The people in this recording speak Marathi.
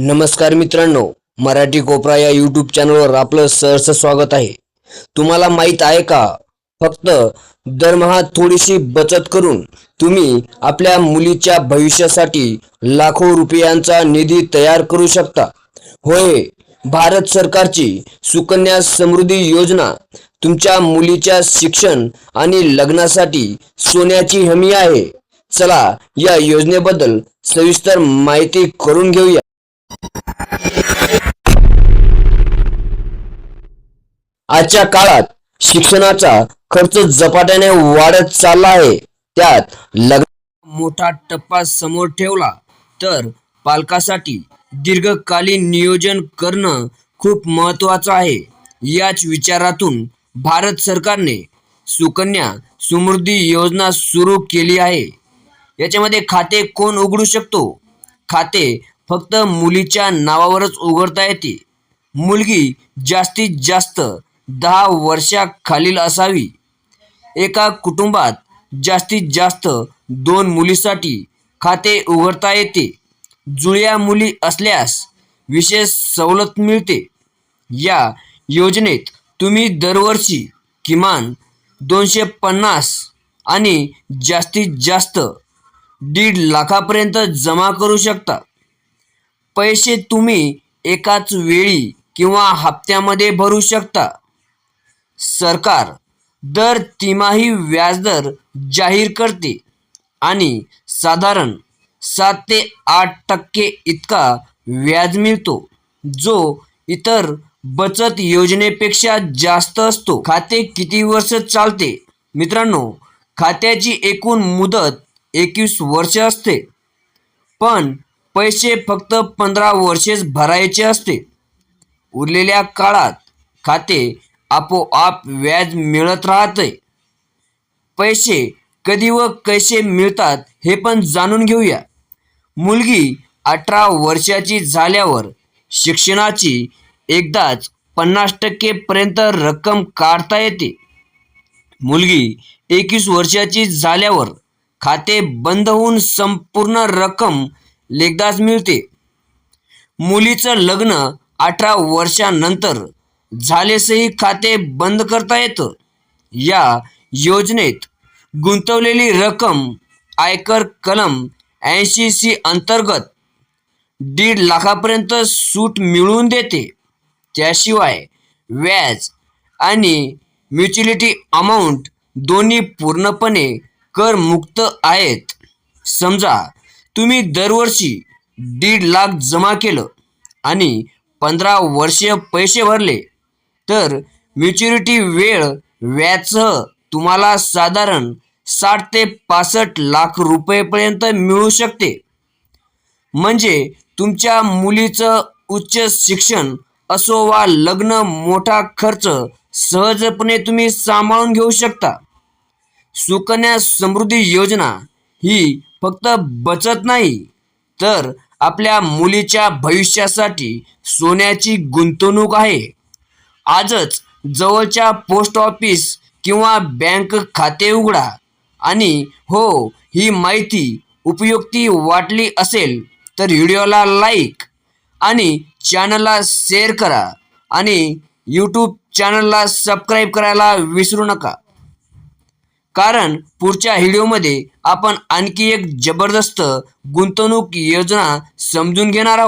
नमस्कार मित्रांनो मराठी कोपरा या यूट्यूब चॅनलवर आपलं सहर्ष स्वागत आहे. तुम्हाला माहीत आहे का? फक्त दरमहा थोडीशी बचत करून तुम्ही आपल्या मुलीच्या भविष्यासाठी लाखो रुपयांचा निधी तयार करू शकता. होय भारत सरकारची सुकन्या समृद्धी योजना तुमच्या मुलीच्या शिक्षण आणि लग्नासाठी सोन्याची हमी आहे. चला या योजनेबद्दल सविस्तर माहिती करून घेऊया. आजच्या काळात शिक्षणाचा खर्च झपाट्याने वाढत चालला आहे. त्यात लग्न मोठा टप्पा समोर ठेवला तर पालकासाठी दीर्घकालीन नियोजन करणं खूप महत्वाचं आहे. याच विचारातून भारत सरकारने सुकन्या समृद्धी योजना सुरू केली आहे. याच्यामध्ये खाते कोण उघडू शकतो? खाते फक्त मुलीच्या नावावरच उघडता येते. मुलगी जास्तीत जास्त दहा वर्षाखालील असावी. एका कुटुंबात जास्तीत जास्त दोन मुलीसाठी खाते उघडता येते. जुळ्या मुली असल्यास विशेष सवलत मिळते. या योजनेत तुम्ही दरवर्षी किमान दोनशे पन्नास आणि जास्तीत जास्त दीड लाखापर्यंत जमा करू शकता. पैसे तुम्ही एकाच वेळी किंवा हप्त्यामध्ये भरू शकता. सरकार दर तिमाही व्याजदर जाहीर करते आणि साधारण सात ते आठ टक्के इतका व्याज मिळतो जो इतर बचत योजनेपेक्षा जास्त असतो. खाते किती वर्ष चालते? मित्रांनो खात्याची एकूण मुदत एकवीस वर्ष असते पण पैसे फक्त पंधरा वर्षेच भरायचे असते. उरलेल्या काळात खाते आपोआप व्याज मिळत राहते. पैसे कधी व कसे मिळतात हे पण जाणून घेऊया. मुलगी अठरा वर्षाची झाल्यावर शिक्षणाची एकदाच पन्नास टक्केपर्यंत रक्कम काढता येते. मुलगी एकवीस वर्षाची झाल्यावर खाते बंद होऊन संपूर्ण रक्कम एकदाच मिळते. मुलीचं लग्न अठरा वर्षानंतर झालेसही खाते बंद करता येतं. या योजनेत गुंतवलेली रक्कम आयकर कलम ऐंशी सी अंतर्गत दीड लाखापर्यंत सूट मिळवून देते. त्याशिवाय व्याज आणि म्युच्युलिटी अमाऊंट दोन्ही पूर्णपणे करमुक्त आहेत. समजा तुम्ही दरवर्षी दीड लाख जमा केलं आणि पंधरा वर्षीय पैसे भरले तर मॅच्युरिटी वेळ व्याजसह तुम्हाला साधारण साठ ते पासष्ट लाख रुपयेपर्यंत मिळू शकते. म्हणजे तुमच्या मुलीचं उच्च शिक्षण असो वा लग्न मोठा खर्च सहजपणे तुम्ही सांभाळून घेऊ शकता. सुकन्या समृद्धी योजना ही फक्त बचत नाही तर आपल्या मुलीच्या भविष्यासाठी सोन्याची गुंतवणूक आहे. आजच जवळच्या पोस्ट ऑफिस किंवा बँक खाते उघडा. आणि हो ही माहिती उपयुक्ती वाटली असेल तर व्हिडिओला लाईक आणि चॅनलला शेअर करा आणि यूट्यूब चॅनलला सबस्क्राईब करायला विसरू नका. कारण पुढच्या व्हिडिओमध्ये आपण आणखी एक जबरदस्त गुंतवणूक योजना समजून घेणार आहोत.